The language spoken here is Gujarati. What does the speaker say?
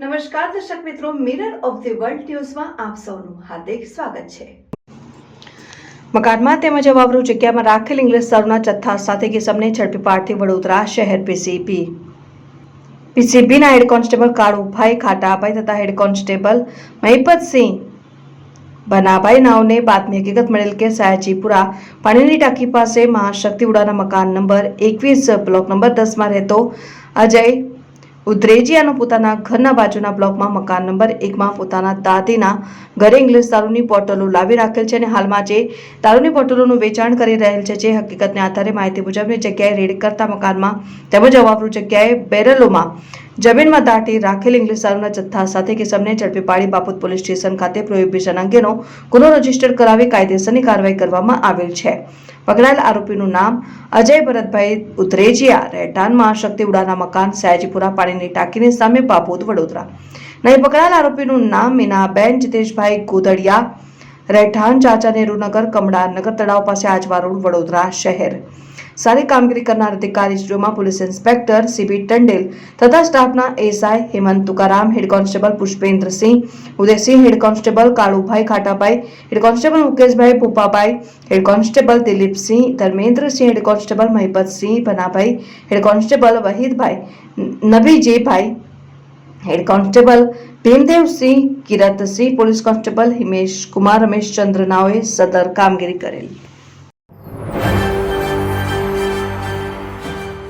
નમસ્કાર, દર્શક મિત્રો મિરર ઓફ ધી વર્લ્ડ ન્યૂઝમાં આપ સૌનું હાર્દિક સ્વાગત છે. મકાનમાં તેમજ વાવરૂ જગ્યામાં રાખેલ ઇંગ્લિશ દારૂના જથ્થા સાથે કિસમને ઝડપી પાડતી વડોદરા શહેર પીસીબી પીસીબીના હેડ કોન્સ્ટેબલ કાળુભાઈ ખાટાભાઈ તથા હેડ કોન્સ્ટેબલ મહિપતસિંહ બનાભાઈ નાવને બાતમી હકીકત મળેલ કે સયાજીપુરા પાણીની ટાંકી પાસે મહાશક્તિ ઉડાના મકાન નંબર એકવીસ, બ્લોક નંબર દસમાં રહેતો અજય ઉદ્રેજિયાનો પોતાના ઘરના બાજુના બ્લોકમાં મકાન નંબર એકમાં પોતાના દાદીના ઘરે ઇંગ્લિશ દારૂની બોટલો લાવી રાખેલ છે અને હાલમાં જે દારૂની બોટલોનું વેચાણ કરી રહેલ છે, જે હકીકતને આધારે માહિતી મુજબની જગ્યાએ રેડ કરતા મકાનમાં તેમજ અવાવરૂ જગ્યાએ બેરલોમાં જમીનમાં દાટી રાખેલ ઇંગ્લિશ જથ્થા સાથે કિસમને ઝડપી પાડી બાપુત પોલીસ સ્ટેશન ખાતે પ્રોહિબિશન અંગેનો ગુનો રજિસ્ટર કરાવી કાયદેસરની કાર્યવાહી કરવામાં આવેલ છે. પકડાયેલ આરોપીનું નામ અજય ભરતભાઈ ઉધરેજિયા રહેઠાણ મહાશક્તિ ઉડાના મકાન સયાજીપુરા પાણીની ટાંકીની સામે બાપોદ વડોદરા. નહીં, પકડાયેલ આરોપીનું નામ મીનાબેન જીતેશભાઈ ગોદડિયા, રહેઠાણ ચાચા નેહરુનગર કમળાનગર તળાવ પાસે આજવા રોડ વડોદરા શહેર. સારી કામગીરી કરનાર અધિકારીશ્રીઓમાં પોલીસ ઇન્સ્પેક્ટર સીબી ટંડેલ તથા સ્ટાફના SI Hemant Tukaram, head constable Pushpendrasinh, Udaysinh, head constable Kalubhai Khatabhai, head constable Mukeshbhai Bhupabhai, head constable Dilipsinh, Dharmendrasinh, head constable Mahipatsinh Bhanabhai, head constable Vahidbhai Nabijibhai head constable Bhimdevsinh, Kiratsinh, police constable Himesh Kumar Rameshchandra નાઓએ સદર કામગીરી કરેલી.